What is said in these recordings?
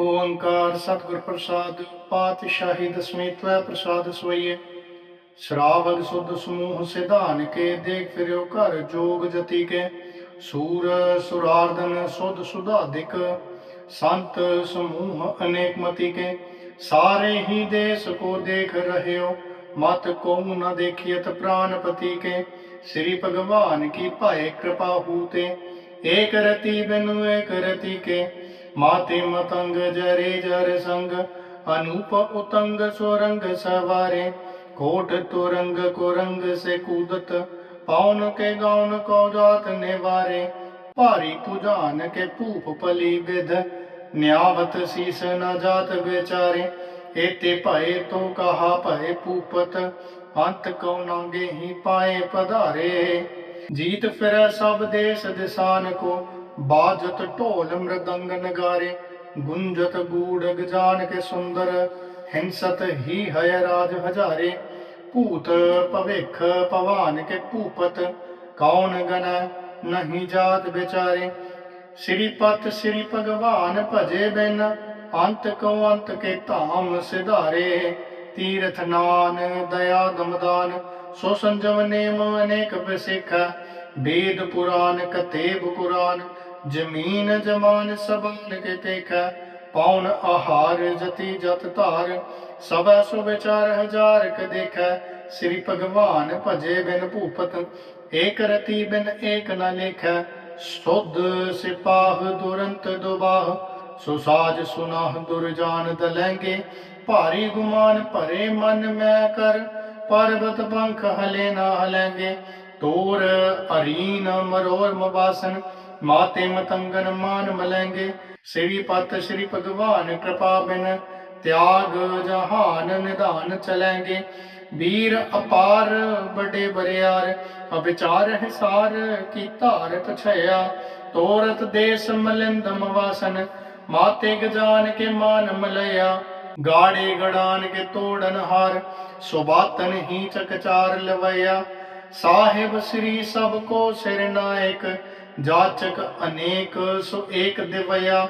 ਓੰਕਾਰ ਸਤਿਗੁਰ ਪ੍ਰਸਾਦ, ਪਾਤਸ਼ਾਹੀ ਦਸਵੀਂ ਤਵੈ ਪ੍ਰਸਾਦ ਸਵਈਏ। ਸ਼ਰਾਵਗ ਸੁਧ ਸਮੂਹ ਸਿਧਾਨ ਕੇ, ਦੇਖ ਫਿਰਿਓ ਘਰ ਜੋਗ ਜਤੀ ਕੇ। ਸੂਰ ਸੁਰਾਰਦਨ ਸੁਧ ਸੁਧਾਦਿਕ ਸੰਤ ਸਮੂਹ ਅਨੇਕ ਮਤੀ ਕੇ। ਸਾਰੇ ਹੀ ਦੇਸ ਕੋ ਦੇਖ ਰਹਿਓ, ਮਤ ਕੋ ਨ ਦੇਖਿयत ਪ੍ਰਾਨਪਤੀ ਕੇ। ਸ੍ਰੀ ਭਗਵਾਨ ਕੀ ਭਾਏ ਕਿਰਪਾ ਹੂਤੇ ਏਕ ਰਤੀ ਬਿਨੁ ਏਕ ਰਤੀ ਕੇ। ਮਾਤੇ ਮਤੰਗ ਜਰੇ ਜਰ ਸੰਗ, ਅਨੂਪ ਉਤੰਗ ਸੁਰੰਗ ਸਵਾਰੇ। ਕੋਟ ਤੁਰੰਗ ਕੁਰੰਗ ਸੇ ਕੂਦਤ ਪੌਨ ਕੇ ਗੌਨ ਕੋ ਜਾਤ ਨਿਵਾਰੇ। ਭਾਰੀ ਪੁਜਾਨ ਕੇ ਭੂਪ ਪਲੀ ਵਿਧ, ਨਿਆਵਤ ਸੀਸ ਨ ਜਾਤ ਵਿਚਾਰੇ। ਏਤੇ ਭਏ ਤੋ ਕਹਾ ਭਏ ਭੂਪਤ, ਅੰਤ ਕੋ ਨਾਂਗੇ ਹੀ ਪਾਏ ਪਧਾਰੇ। ਜੀਤ ਫਿਰੈ ਸਭ ਦੇਸ ਦਿਸਾਨ ਕੋ ਬਾਜਤ ਢੋਲ ਮ੍ਰਦੰਗ ਨਗਾਰੇ, ਗੁੰਜਤ ਗੂੜ ਗਜਾਨ ਕੇ ਸੁੰਦਰ, ਹਿੰਸਤ ਹੀ ਹੈ ਰਾਜ ਹਜ਼ਾਰੇ। ਭੂਤ ਭਵਿਖ ਭਵਾਨ ਕੇ ਭੂਪਤ, ਕੌਣ ਗਨ ਨਹੀਂ ਜਾਤ ਵਿਚਾਰੇ। ਸ੍ਰੀ ਪਤ ਸ੍ਰੀ ਭਗਵਾਨ ਭਜੇ ਬਿਨ, ਅੰਤ ਕੋ ਅੰਤ ਕੇ ਧਾਮ ਸਿਧਾਰੇ। ਤੀਰਥ ਨਾਨ ਦਇਆ ਦਮਦਾਨ, ਸੋ ਸੰਜਮ ਨੇਮ ਅਨੇਕ ਬਸਿਖਾ ਵੇਦ ਪੁਰਾਨ ਕਤੇਬ ਕੁਰਾਨ ਜ਼ਮੀਨ ਜਮਾਨ ਸਭਨ ਕੇ ਦੇਖੈ ਪੌਣ ਆਹਾਰ ਜਤੀ ਜਤ ਧਾਰ। ਸਭੈ ਸੁ ਵਿਚਾਰ ਹਜ਼ਾਰ ਕ ਦੇਖੈ, ਸ੍ਰੀ ਭਗਵਾਨ ਭਜੇ ਬਿਨ ਭੂਪਤ। ਏਕ ਰਤੀ ਬਿਨ ਏਕ ਨ ਲੇਖੈ, ਸੁਧ ਸਿਪਾਹ ਦੁਰੰਤ ਦੁਬਾਹ। ਸੁਸਾਜ ਸੁਨਾਹ ਦੁਰਜਾਨ ਦਲੈਂਗੇ ਭਾਰੀ ਗੁਮਾਨ ਭਰੇ ਮਨ ਮੈਂ ਕਰ। ਪਰਬਤ ਪੰਖ ਹਲੇ ਨਾ ਹਲੈਂਗੇ ਤੋਰ ਅਰੀਨ ਮਰੋਰ ਮਵਾਸਨ ਮਾਤੇ ਮਤੰਗਨ ਮਾਨ ਮਲੈਂਗੇ ਸ੍ਰੀ ਪਤ ਸ੍ਰੀ ਭਗਵਾਨ ਕਿਰਪਾ ਬਿਨ, ਤਿਆਗ ਜਹਾਨ ਨਿਧਾਨ ਚਲੈਂਗੇ। ਵੀਰ ਅਪਾਰ ਬੜੇ ਬਰਿਆਰ ਅਵਿਚਾਰ ਹਿਸਾਰ ਕੀ ਧਾਰਤ ਛਇਆ। ਤੋਰਤ ਦੇਸ ਮਲਿੰਦਮ ਵਾਸਨ ਮਾਤੇ ਗਜਾਨ ਕੇ ਮਾਨ ਮਲਿਆ ਗਾੜੇ ਗੜਾਨ ਕੇ ਤੋੜਨ ਹਾਰ, ਸੁਬਾਤਨ ਹੀ ਚਕਚਾਰ ਲਵਇਆ। ਸਾਹਿਬ ਸ੍ਰੀ ਸਭ ਕੋ ਸਿਰ ਨਾਇਕ ਜਾਚਕ ਅਨੇਕ, ਸੋ ਏਕ ਦਿਵਇਆ,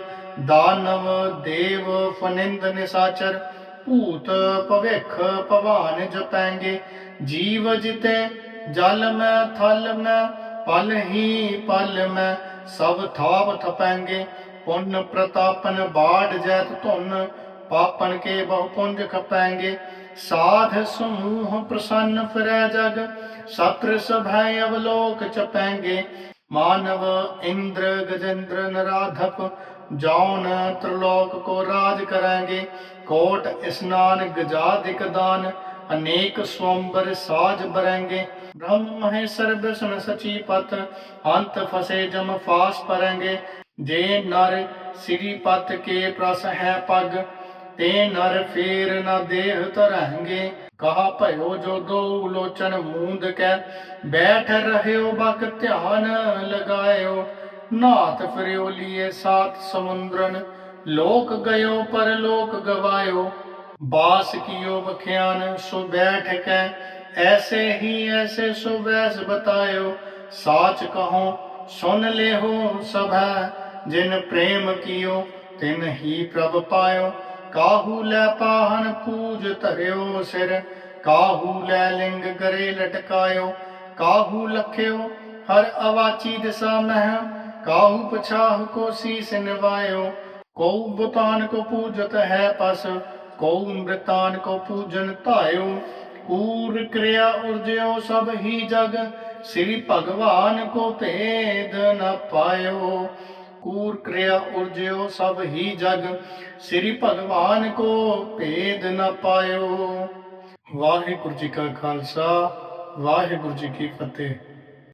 ਦਾਨਵ ਦੇਵ ਫਨਿੰਦ ਨਿਸਾਚਰ, ਭੂਤ ਭਵਿਖ ਭਵਾਨ ਜਪੈਂਗੇ। ਜੀਵ ਜਿਤੇ ਜਲ ਮੈਂ, ਥਲ ਮੈਂ, ਪਲ ਹੀ ਪਲ ਮੈਂ, ਸਭ ਥਾਪ ਥਪੈਂਗੇ। ਪੁੰਨ ਪ੍ਰਤਾਪਨ ਬਾੜ ਜੈਤ ਧੁਨ, ਪਾਪਨ ਕੇ ਬਹੁ ਪੁੰਜ ਖਪੈਂਗੇ। ਸਾਧ ਸਮੂਹ ਪ੍ਰਸੰਨ ਫਿਰੈ ਜਗ, ਸਤਰ ਸਭੈ ਅਵਲੋਕ ਚਪੈਂਗੇ। ਮਾਨਵ ਇੰਦਰ ਗਜੇਂਦਰ ਨਰਾਧਪ, ਜੌਨ ਤ੍ਰਿਲੋਕ ਕੋ ਰਾਜ ਕਰਾਂਗੇ, ਕੋਟ ਇਸਨਾਨ ਗਜਾਦਿਕ ਦਾਨ, ਅਨੇਕ ਸਵੰਬਰ ਸਾਜ ਬਰੰਗੇ ਬ੍ਰਹਮ ਮਹੇਸ਼ਰ ਬਿਸ਼ਨ ਸਚੀ ਪਤ, ਅੰਤ ਫਸੇ ਜਮ ਫਾਸ ਪਰੰਗੇ ਜੇ ਨਰ ਸ੍ਰੀ ਪਤ ਕੇ ਪ੍ਰਸ ਹੈ ਪਗ ਤੇ ਨਰ ਫੇਰ ਨਾ ਦੇਹ ਤਰੰਗੇ ਕਹਾ ਭਇਓ ਜੋ ਦੋ ਲੋਚਨ ਮੂੰਦ ਕੈ। ਬੈਠ ਰਹਿਓ ਬਕ ਧਿਆਨ ਲਗਾਇਓ। ਨਾਥ ਫਿਰਿਓ ਲੀਏ ਸਾਤ ਸਮੁੰਦਰਨ। ਲੋਕ ਗਇਓ ਪਰ ਗਵਾਇਓ। ਬਾਸ ਕੀਓ ਬਖਿਆਨ ਸੋ ਬੈਠ ਕੈ। ਐਸੇ ਹੀ ਐਸੇ ਸੋ ਵੈਸ ਬਤਾਇਓ। ਸਾਚ ਕਹੋ, ਸੁਨ ਲਿਓ ਸਭੈ। ਜਿਨ ਪ੍ਰੇਮ ਕੀਓ, ਤਿਨ ਹੀ ਪ੍ਰਭ ਪਾਇਓ। ਕਾਹੂ ਲੈ ਪਾਹਨ ਪੂਜ ਧਰਿਓ ਸਿਰ ਕਾਹੂ ਲੈ ਲਿੰਗ ਗਰੇ ਲਟਕਾਇਓ ਕਾਹੂ ਲਖਿਓ ਹਰ ਅਵਾਚੀ ਦਿਸਾ ਮਹਿ ਕਾਹੂ ਪਛਾਹ ਕੋ ਸੀਸ ਨਿਵਾਇਓ ਕਉ ਬੁਤਾਨ ਕੋ ਪੂਜਤ ਹੈ ਪਸ ਕਉ ਮ੍ਰਿਤਾਨ ਕੋ ਪੂਜਨ ਧਾਇਓ ਕੂਰ ਕਿਰਿਆ ਉਰਜਿਓ ਸਭ ਹੀ ਜਗ ਸ੍ਰੀ ਭਗਵਾਨ ਕੋ ਭੇਦ ਨ ਪਾਇਓ ਕੂਰ ਕਰਿਆ ਉਰਜਿਓ ਸਭ ਹੀ ਜਗ। ਸ੍ਰੀ ਭਗਵਾਨ ਕੋ ਭੇਦ ਨ ਪਾਇਓ। ਵਾਹਿਗੁਰੂ ਜੀ ਕਾ ਖਾਲਸਾ, ਵਾਹਿਗੁਰੂ ਜੀ ਕੀ ਫਤਿਹ।